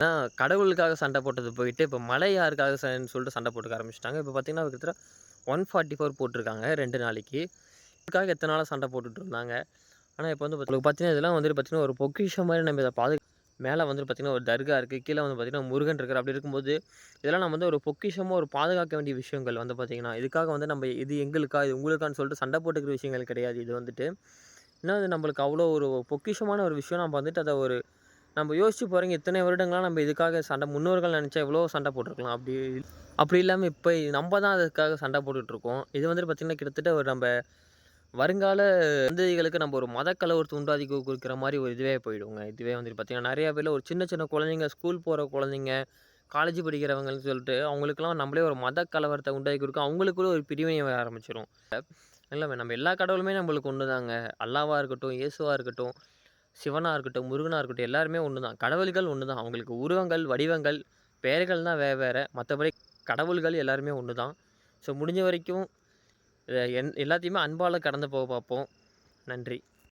ஏன்னா கடவுளுக்காக சண்டை போட்டது போயிட்டு இப்போ மலை யாருக்காக சன்னு சொல்லிட்டு சண்டை போட்டுக்க ஆரம்பிச்சிட்டாங்க. இப்போ பார்த்தீங்கன்னா கிட்டத்தட்ட ஒன் ஃபார்ட்டி ஃபோர் போட்டிருக்காங்க ரெண்டு நாளைக்கு. இதுக்காக எத்தனை நாளாக சண்டை போட்டுட்டு இருந்தாங்க? ஆனால் இப்போ வந்து உங்களுக்கு பார்த்தீங்கன்னா இதெல்லாம் வந்துட்டு பார்த்தீங்கன்னா ஒரு பொக்கிஷம் மாதிரி நம்ம இதை பாது மேலே வந்துட்டு பார்த்தீங்கன்னா ஒரு தர்கா இருக்குது கீழே வந்து பார்த்தீங்கன்னா முருகன் இருக்கிற அப்படி இருக்கும்போது இதெல்லாம் நம்ம வந்து ஒரு பொக்கிஷமாக ஒரு பாதுகாக்க வேண்டிய விஷயங்கள் வந்து பார்த்தீங்கன்னா இதுக்காக வந்து நம்ம இது எங்களுக்கா இது உங்களுக்கான்னு சொல்லிட்டு சண்டை போட்டுக்கிற விஷயங்கள் கிடையாது. இது வந்துட்டு இன்னும் அது நம்மளுக்கு அவ்வளோ ஒரு பொக்கிஷமான ஒரு விஷயம். நம்ம வந்துட்டு அதை ஒரு நம்ம யோசிச்சு போகிறீங்க இத்தனை வருடங்களாக நம்ம இதுக்காக சண்டை முன்னோர்கள் நினச்சா எவ்வளோ சண்டை போட்டிருக்கலாம். அப்படி அப்படி இல்லாமல் இப்போ நம்ம தான் அதுக்காக சண்டை போட்டுட்ருக்கோம் இது வந்துட்டு பார்த்திங்கன்னா கிட்டத்தட்ட ஒரு நம்ம வருங்கால சந்ததிகளுக்கு நம்ம ஒரு மத கலவரத்தை கொடுக்குற மாதிரி ஒரு இதுவே போயிடுவோங்க இதுவே வந்துட்டு பார்த்திங்கன்னா நிறையா பேர் ஒரு சின்ன சின்ன குழந்தைங்க ஸ்கூல் போகிற குழந்தைங்க காலேஜ் படிக்கிறவங்கன்னு சொல்லிட்டு அவங்களுக்குலாம் நம்மளே ஒரு மத கலவரத்தை உண்டாக்கி கொடுக்க அவங்களுக்குள்ள ஒரு பிரிவினை வர ஆரம்பிச்சிடும் இல்லை நம்ம எல்லா கடவுளுமே நம்மளுக்கு ஒன்று தாங்க அல்லாவாக இருக்கட்டும் இயேசுவாக இருக்கட்டும் சிவனாக இருக்கட்டும் முருகனாக இருக்கட்டும் எல்லாருமே ஒன்று தான் கடவுள்கள் ஒன்று தான் அவங்களுக்கு உருவங்கள் வடிவங்கள் பெயர்கள் தான் வேறு. வேறு மற்றபடி கடவுள்கள் எல்லாருமே ஒன்று தான் ஸோ முடிஞ்ச வரைக்கும் என் எல்லாத்தையுமே அன்பால் கடந்து போக பார்ப்போம். நன்றி.